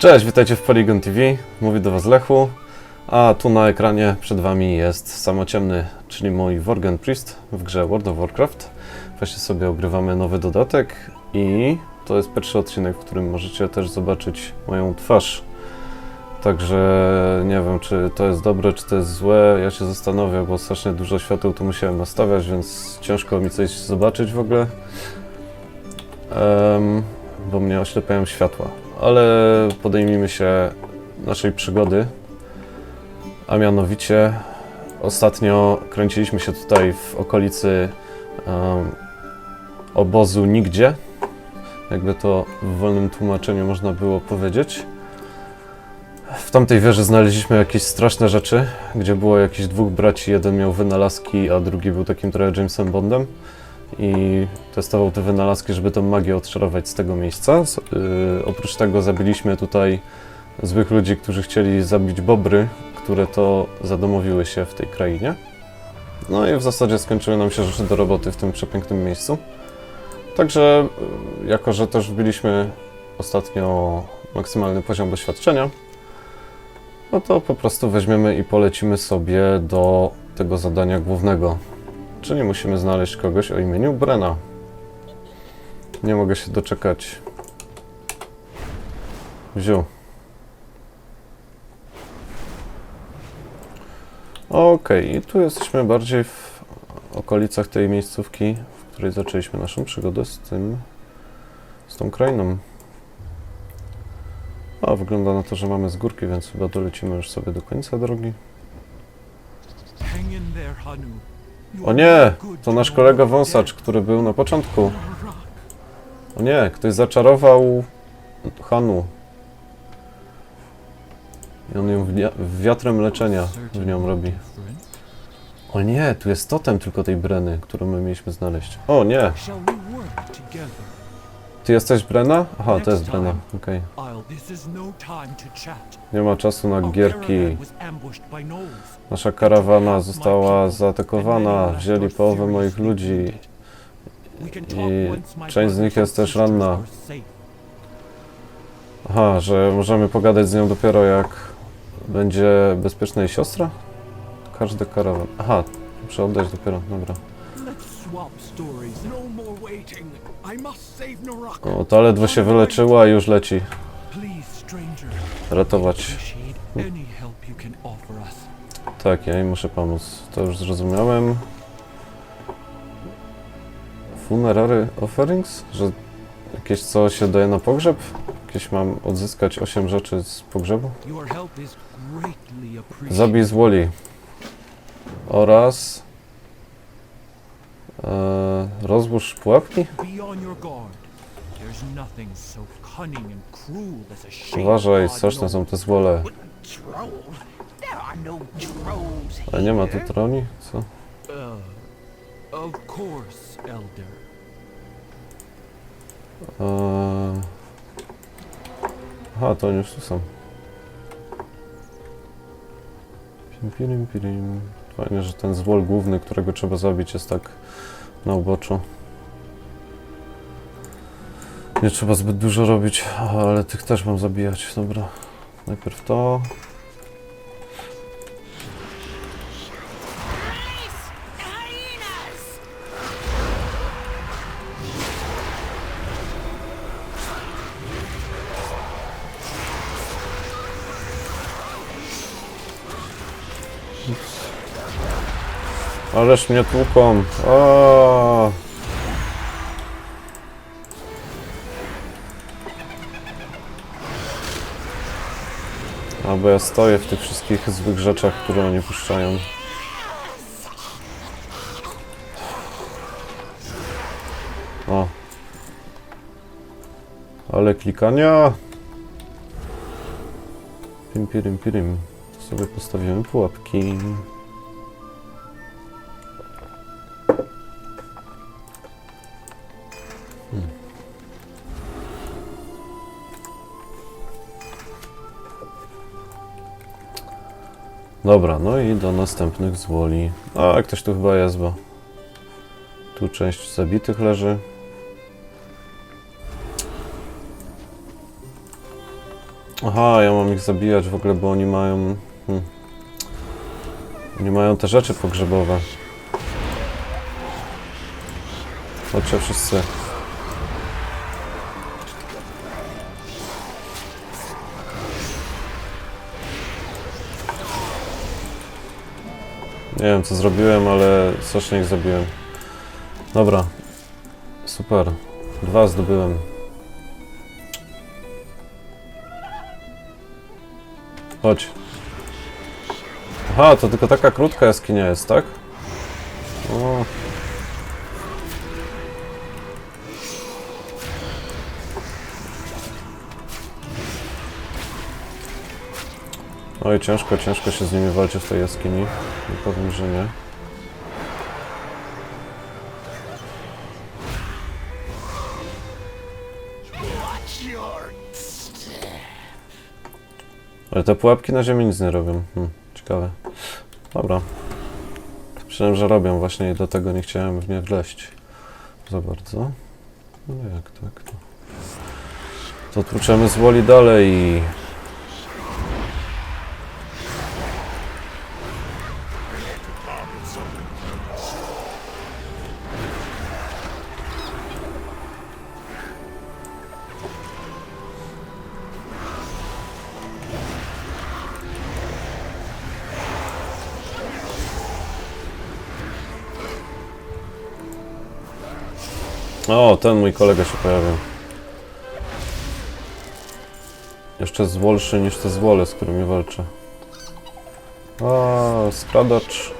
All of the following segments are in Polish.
Cześć, witajcie w Polygon TV. Mówi do Was Lechu. A tu na ekranie przed Wami jest samociemny, czyli mój Worgen Priest w grze World of Warcraft. Właśnie sobie ogrywamy nowy dodatek i to jest pierwszy odcinek, w którym możecie też zobaczyć moją twarz. Także nie wiem, czy to jest dobre, czy to jest złe. Ja się zastanowię, bo strasznie dużo świateł tu musiałem nastawiać, więc ciężko mi coś zobaczyć w ogóle. Em, bo mnie oślepiają światła. Ale podejmijmy się naszej przygody. A mianowicie ostatnio kręciliśmy się tutaj w okolicy em, obozu Nigdzie. Jakby to w wolnym tłumaczeniu można było powiedzieć. W tamtej wieży znaleźliśmy jakieś straszne rzeczy, gdzie było jakichś dwóch braci. Jeden miał wynalazki, a drugi był takim trochę Jamesem Bondem i testował te wynalazki, żeby tą magię odczarować z tego miejsca. Yy, oprócz tego zabiliśmy tutaj złych ludzi, którzy chcieli zabić bobry, które to zadomowiły się w tej krainie. No i w zasadzie skończyły nam się rzeczy do roboty w tym przepięknym miejscu. Także, yy, jako że też wbiliśmy ostatnio maksymalny poziom doświadczenia, no to po prostu weźmiemy i polecimy sobie do tego zadania głównego. Czyli musimy znaleźć kogoś o imieniu Brena. Nie mogę się doczekać. Wziął. Okej, i tu jesteśmy bardziej w okolicach tej miejscówki, w której zaczęliśmy naszą przygodę z tym, z tą krainą. A, wygląda na to, że mamy z górki, więc chyba dolecimy już sobie do końca drogi. Hang in there, Hanu. O nie! To nasz kolega wąsacz, który był na początku. O nie, ktoś zaczarował Hanu. I on ją wiatrem leczenia w nią robi. O nie, tu jest totem tylko tej Breny, którą my mieliśmy znaleźć. O nie, ty jesteś Brena? Aha, to jest Brena, okej. No. Nie ma czasu na gierki. Nasza karawana została zaatakowana, wzięli połowę moich ludzi. I część z nich jest też ranna. Aha, że możemy pogadać z nią dopiero jak będzie bezpieczna jej siostra? Każdy karawan. Aha, muszę oddać dopiero, dobra. O, to ledwo się wyleczyła i już leci. Ratować. Tak, ja jej muszę pomóc. To już zrozumiałem. Funerary offerings? Że jakieś co się daje na pogrzeb? Jakieś mam odzyskać 8 rzeczy z pogrzebu? Zabij z woli. Oraz... E, rozłóż pułapki? Be on your guard. There's nothing so cunning and cruel as a shade Uważaj, knows. są te trolls A nie ma tu troni? Co? Eee... Aha, to oni już tu są. Pim, pirim, pirim. Fajnie, że ten zwol główny, którego trzeba zabić, jest tak na uboczu. Nie trzeba zbyt dużo robić, ale tych też mam zabijać. Dobra, najpierw to. Ależ mnie tłuką. O! A bo ja stoję w tych wszystkich złych rzeczach, które oni puszczają. O. Ale klikania. Pim, pirim, pirim. Sobie postawimy pułapki. Dobra, no i do następnych zwoli. A, ktoś tu chyba jest, bo tu część zabitych leży. Aha, ja mam ich zabijać w ogóle, bo oni mają... Hmm. Oni mają te rzeczy pogrzebowe. Chodźcie wszyscy. Nie wiem co zrobiłem, ale strasznie ich zabiłem. Dobra. Super. Dwa zdobyłem. Chodź. Aha, to tylko taka krótka jaskinia jest, tak? O. Oj, ciężko, ciężko się z nimi walczy w tej jaskini. Nie powiem, że nie. Ale te pułapki na ziemi nic nie robią. Hmm, ciekawe. Dobra. Myślałem, że robią właśnie i dlatego nie chciałem w nie wleść. Za bardzo. No jak tak to. To tłuczemy z woli dalej. Ten mój kolega się pojawił. Jeszcze zwolszy niż te zwole, z którymi walczę. A, skradacz.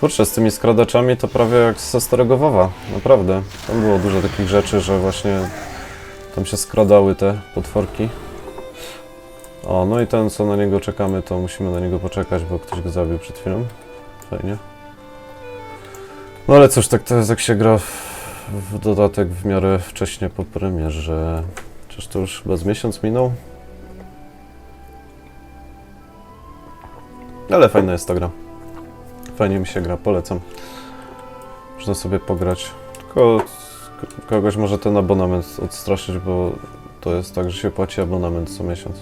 Kurczę, z tymi skradaczami to prawie jak ze starego WoWa, naprawdę. Tam było dużo takich rzeczy, że właśnie tam się skradały te potworki. O, no i ten, co na niego czekamy, to musimy na niego poczekać, bo ktoś go zabił przed chwilą. Fajnie. No ale cóż, tak to jest jak się gra w, dodatek w miarę wcześnie po premierze. Czyż to już chyba z miesiąc minął? Ale fajna jest ta gra. Fajnie mi się gra, polecam. Można sobie pograć. Tylko kogoś może ten abonament odstraszyć, bo to jest tak, że się płaci abonament co miesiąc.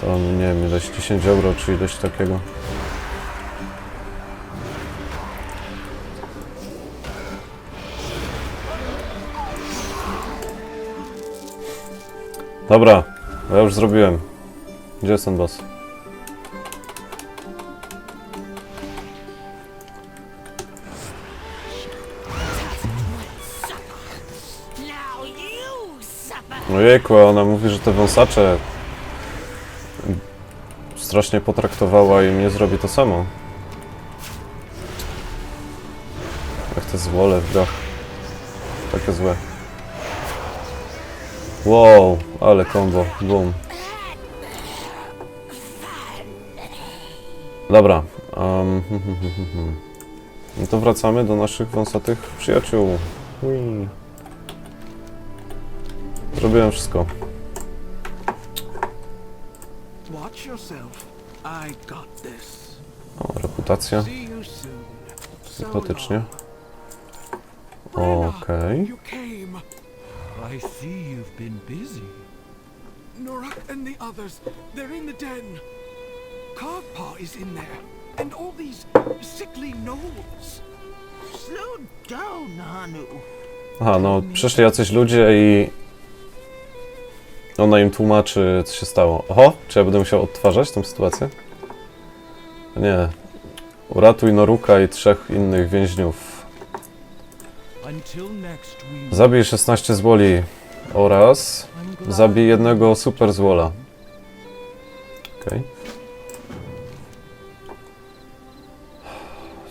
To nie wiem, ileś 10 euro czy ileś takiego. Dobra, ja już zrobiłem. Gdzie jest ten boss? Ojejku, a ona mówi, że te wąsacze strasznie potraktowała i mnie zrobi to samo. Jak te zwole w grach. Takie złe. Wow, ale combo, boom. Dobra. Um, no to wracamy do naszych wąsatych przyjaciół. Ui. Zrobiłem wszystko. O, reputacja. Sympatycznie. Okej. Came. I see you've been busy. Norak and the others, they're in the den. Carpaw is in there. And all these sickly gnolls. Slow down, Hanu. Aha, no przyszli jacyś ludzie i ona im tłumaczy, co się stało. Oho, czy ja będę musiał odtwarzać tę sytuację? Nie. Uratuj Noruka i trzech innych więźniów. Zabij 16 zwoli oraz zabij jednego super zwola. Okej.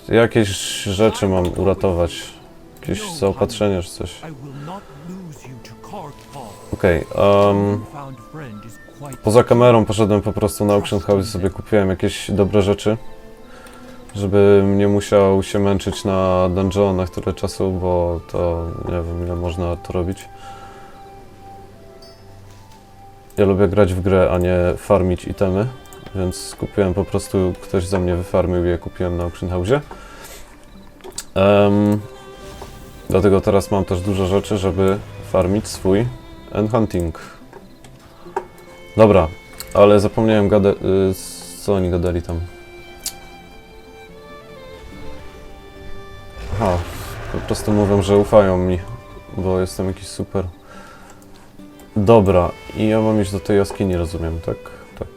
Jakieś rzeczy mam uratować. Jakieś zaopatrzenie czy coś. Okej, um, is quite Poza kamerą poszedłem po prostu na Auction House i sobie kupiłem jakieś dobre rzeczy. Żebym nie musiał się męczyć na dungeonach tyle czasu, bo to nie wiem ile można to robić. Ja lubię grać w grę, a nie farmić itemy, więc kupiłem po prostu, ktoś za mnie wyfarmił i je kupiłem na Auction House. Em, dlatego teraz mam też dużo rzeczy, żeby farmić swój And hunting. Dobra, ale zapomniałem gada... y, co oni gadali tam. Prostu mówią, że ufają mi, bo jestem jakiś super. Dobra, i ja mam iść do tej jaskini, rozumiem, tak? Tak.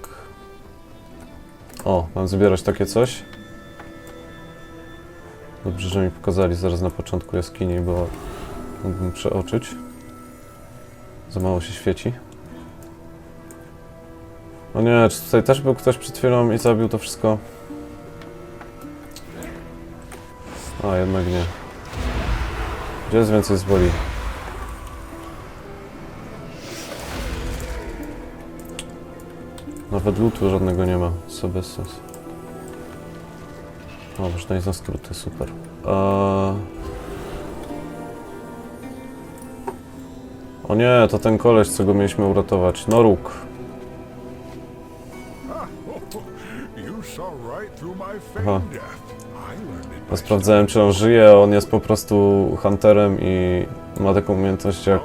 O, mam zbierać takie coś. Dobrze, że mi pokazali zaraz na początku jaskini, bo mógłbym przeoczyć. Za mało się świeci. O nie, czy tutaj też był ktoś przed chwilą i zabił to wszystko? A, jednak nie. Gdzie jest więcej zwoli? Nawet lutu żadnego nie ma, co bez sensu. O, można iść na skróty, super. Eee... O nie, to ten koleś, co go mieliśmy uratować. Through my Aha. Sprawdzałem, czy on żyje, a on jest po prostu hunterem i ma taką umiejętność jak,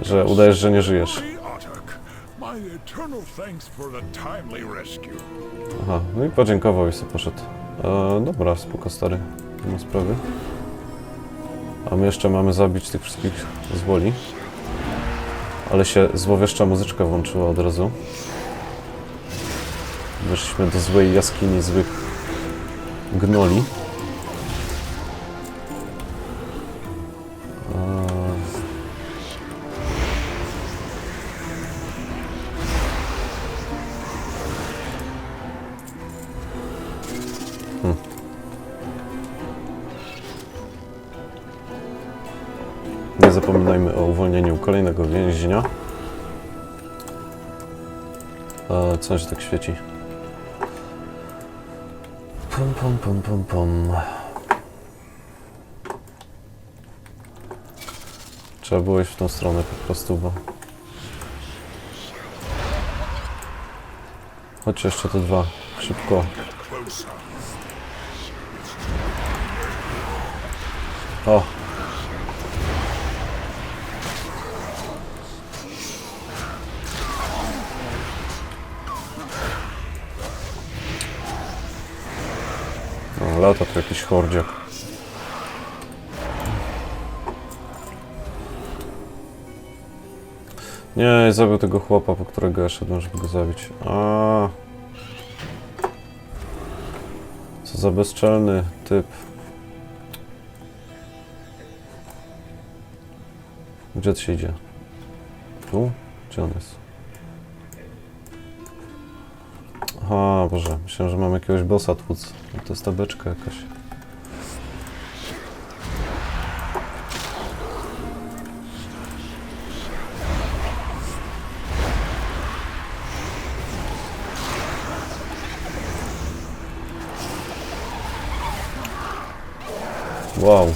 e, że udajesz, że nie żyjesz. Aha, no i podziękował i sobie poszedł. E, dobra, spoko stary, nie ma sprawy. A my jeszcze mamy zabić tych wszystkich z woli. Ale się złowieszcza muzyczka włączyła od razu. Weszliśmy do złej jaskini złych gnoli. Eee, Nie zapominajmy o uwolnieniu kolejnego więźnia. E, co tak świeci? Pum, pum, pum, pum. Trzeba było iść w tą stronę po prostu, bo... Chodź jeszcze te dwa. Szybko. O! O, lata tu jakiś hordziak. Nie, zabił tego chłopa, po którego ja szedłem, żeby go zabić. A. Co za bezczelny typ. Gdzie to się idzie? Tu? Gdzie on jest? Boże, myślałem, że mam jakiegoś bossa tłuc. To jest ta beczka jakaś. Wow.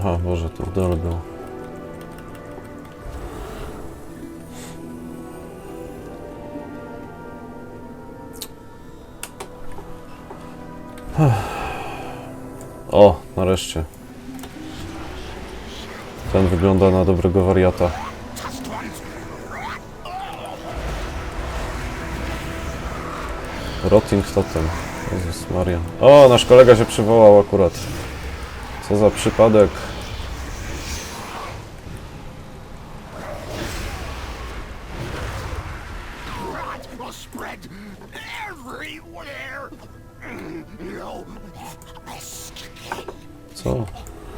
Aha, Boże, to w dole było. O, nareszcie. Ten wygląda na dobrego wariata. Rotting Totem. Jezus Maria. O, nasz kolega się przywołał akurat. Co za przypadek. Rot will spread everywhere. No. Co?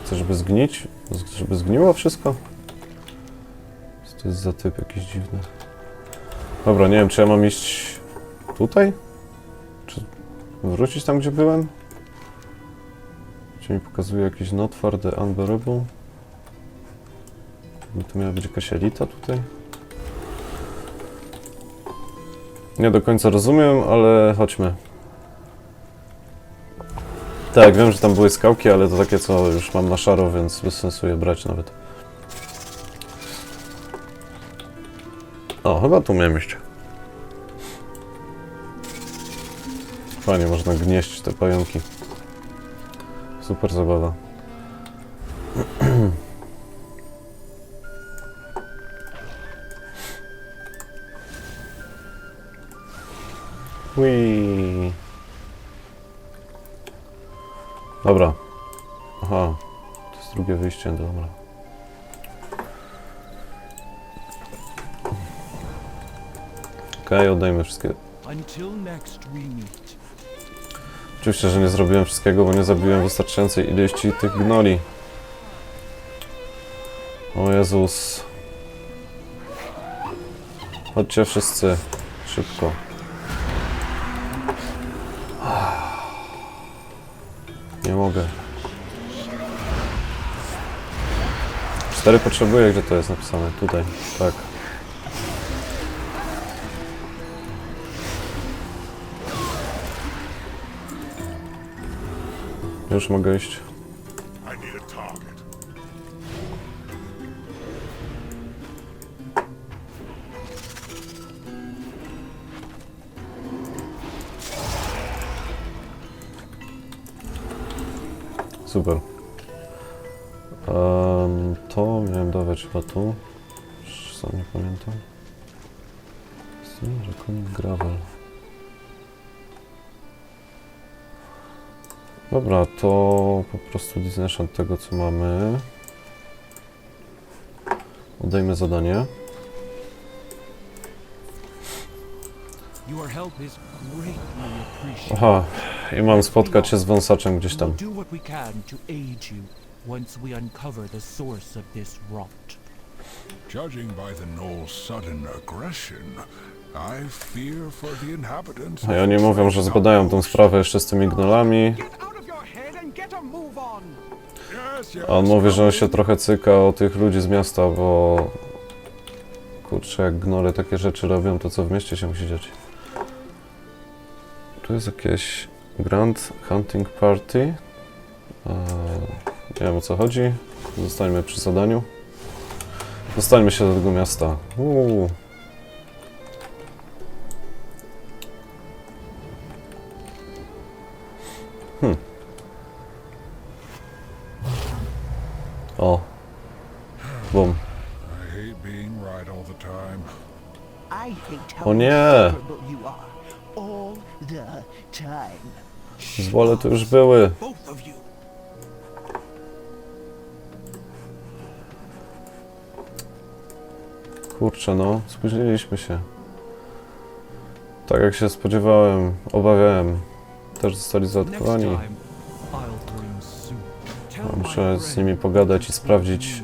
Chcesz, żeby zgnić? Żeby zgniło wszystko? Co to jest za typ jakiś dziwny? Dobra, nie wiem, czy ja mam iść tutaj? Czy wrócić tam, gdzie byłem? Czy mi pokazuje jakiś not for the unbearable? To miała być jakaś elita tutaj? Nie do końca rozumiem, ale chodźmy. Tak, wiem, że tam były skałki, ale to takie, co już mam na szaro, więc bez sensu je brać nawet. O, chyba tu miałem iść. Fajnie, można gnieść te pająki. Super zabawa. Ui. Dobra. Aha. To jest drugie wyjście, dobra. Okej, oddajmy wszystkie. Oczywiście, że nie zrobiłem wszystkiego, bo nie zabiłem wystarczającej ilości tych gnoli. O Jezus. Chodźcie wszyscy. Szybko. Nie mogę. Cztery potrzebuję, gdzie to jest napisane? Tutaj, tak. Już mogę iść. Chyba tu. Sam nie pamiętam. Że konik gravel. Dobra, to po prostu disenchant tego co mamy. Oddajmy zadanie. Aha, i mam spotkać się z wąsaczem gdzieś tam. Once we uncover the source of this rot. Judging by the Knoll's sudden aggression, I fear for the inhabitants. A oni mówią, że zbadają tą sprawę jeszcze z tymi gnolami. A on mówi, że on się trochę cyka o tych ludzi z miasta, bo... Kurczę, jak gnole takie rzeczy robią, to co w mieście się musi dziać? Tu jest jakieś Grand Hunting Party. Eee, nie wiem o co chodzi. Zostańmy przy zadaniu. Dostańmy się do tego miasta. Uuu. Hmm. O. Bum. O nie! Zwole to już były. Kurczę, no, spóźniliśmy się. Tak jak się spodziewałem, obawiałem. Też zostali zaatakowani. Muszę z nimi pogadać i sprawdzić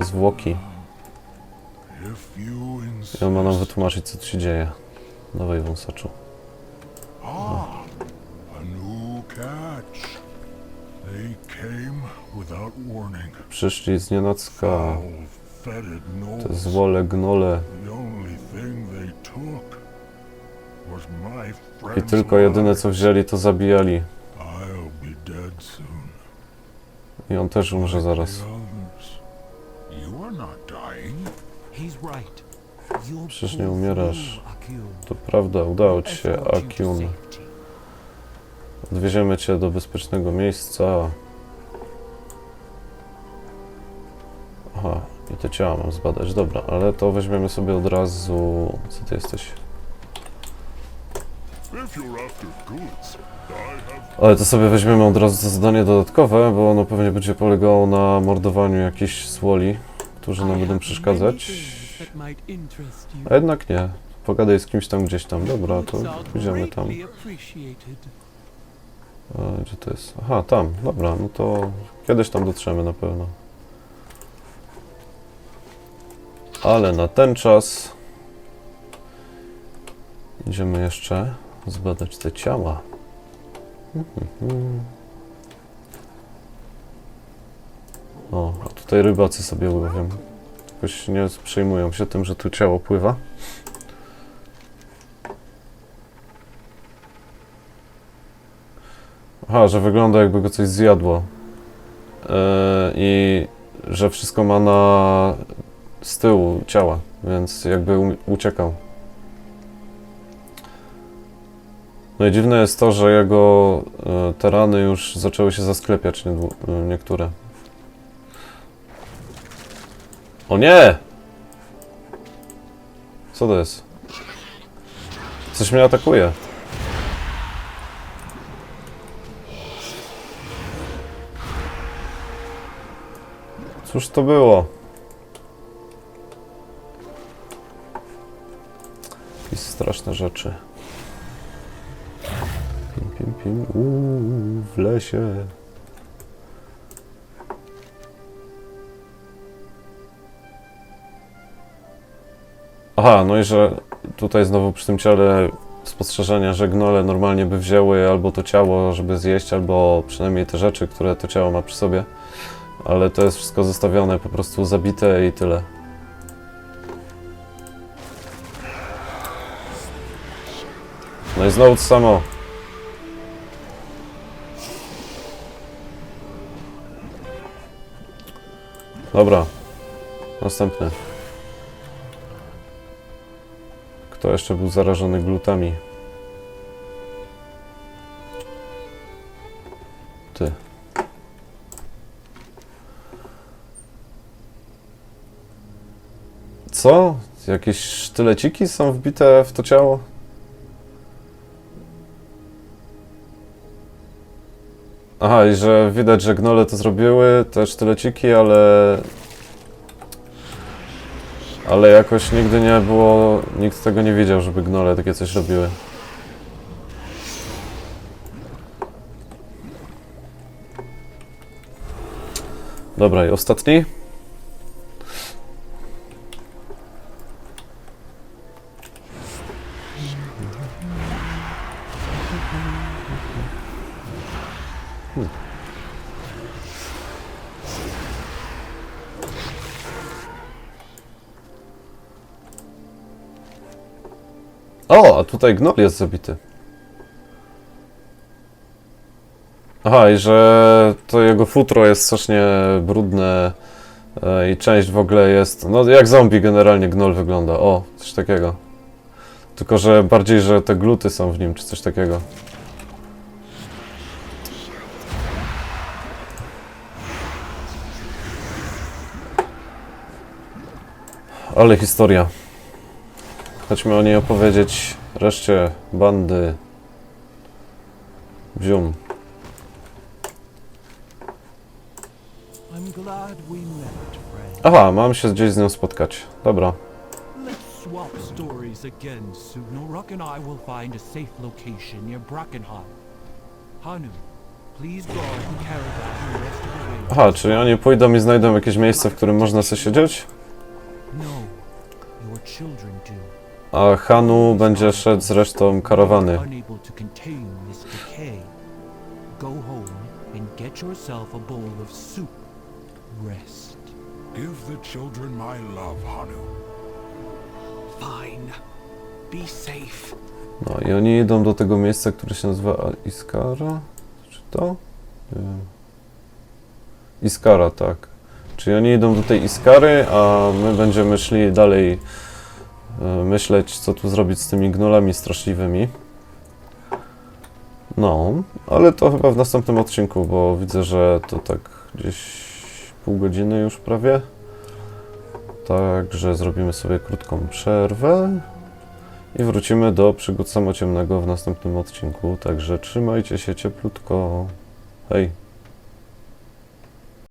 zwłoki. I on ma nam wytłumaczyć, co tu się dzieje. Dawaj, wąsaczu. Przyszli z nienacka. Te zwole, gnole. I tylko jedyne, co wzięli, to zabijali. I on też umrze zaraz. Przecież nie umierasz. To prawda, udało ci się, Akiun. Odwieziemy cię do bezpiecznego miejsca. Te ciała mam zbadać. Dobra, ale to weźmiemy sobie od razu. Co ty jesteś? Ale to sobie weźmiemy od razu to zadanie dodatkowe, bo ono pewnie będzie polegało na mordowaniu jakichś słoli, którzy nam będą przeszkadzać. A jednak nie. Pogadaj z kimś tam gdzieś tam. Dobra, to pójdziemy tam. E, Gdzie to jest? Aha, tam. Dobra, no to kiedyś tam dotrzemy na pewno. Ale na ten czas idziemy jeszcze zbadać te ciała. Mhm. O, a tutaj rybacy sobie łowią. Jakoś nie przejmują się tym, że tu ciało pływa. Aha, że wygląda jakby go coś zjadło. Yy, I że wszystko ma na z tyłu ciała, więc jakby um- uciekał. No i dziwne jest to, że jego e, te rany już zaczęły się zasklepiać e, niektóre. O nie! Co to jest? Coś mnie atakuje. Cóż to było? Straszne rzeczy. Pim, pim, pim. Uuu, w lesie. Aha, no i że tutaj znowu przy tym ciele spostrzeżenia, że gnole normalnie by wzięły albo to ciało, żeby zjeść, albo przynajmniej te rzeczy, które to ciało ma przy sobie. Ale to jest wszystko zostawione, po prostu zabite i tyle. No i znowu to samo. Dobra. Następny. Kto jeszcze był zarażony glutami? Ty. Co? Jakieś sztyleciki są wbite w to ciało? Aha, i że widać, że gnole to zrobiły, te sztyleciki, ale... Ale jakoś nigdy nie było... Nikt tego nie wiedział, żeby gnole takie coś robiły. Dobra, i ostatni? Tutaj gnol jest zabity. Aha, i że to jego futro jest strasznie brudne e, i część w ogóle jest, no jak zombie generalnie gnol wygląda, o, coś takiego. Tylko, że bardziej, że te gluty są w nim, czy coś takiego. Ale historia. Chodźmy o niej opowiedzieć reszcie bandy. Friend. Aha, mam się gdzieś z nią spotkać. Dobra. Swap stories again soon. And I will find a safe location near Brackenheim. Hanu, please guard the caravan the rest of the way. Aha, czyli oni pójdą i znajdą jakieś miejsce, w którym można sobie siedzieć? No, your children. A Hanu będzie szedł z resztą karawany. Go home and get yourself a bowl of soup. Rest. Give the children my love, Hanu. Fine. Be safe. No i oni idą do tego miejsca, które się nazywa Iskara? Czy to? Nie wiem. Iskara, tak. Czyli oni idą do tej Iskary, a my będziemy szli dalej myśleć, co tu zrobić z tymi gnolami straszliwymi. No, ale to chyba w następnym odcinku, bo widzę, że to tak gdzieś pół godziny już prawie. Także zrobimy sobie krótką przerwę. I wrócimy do przygód samociemnego w następnym odcinku. Także trzymajcie się cieplutko. Hej.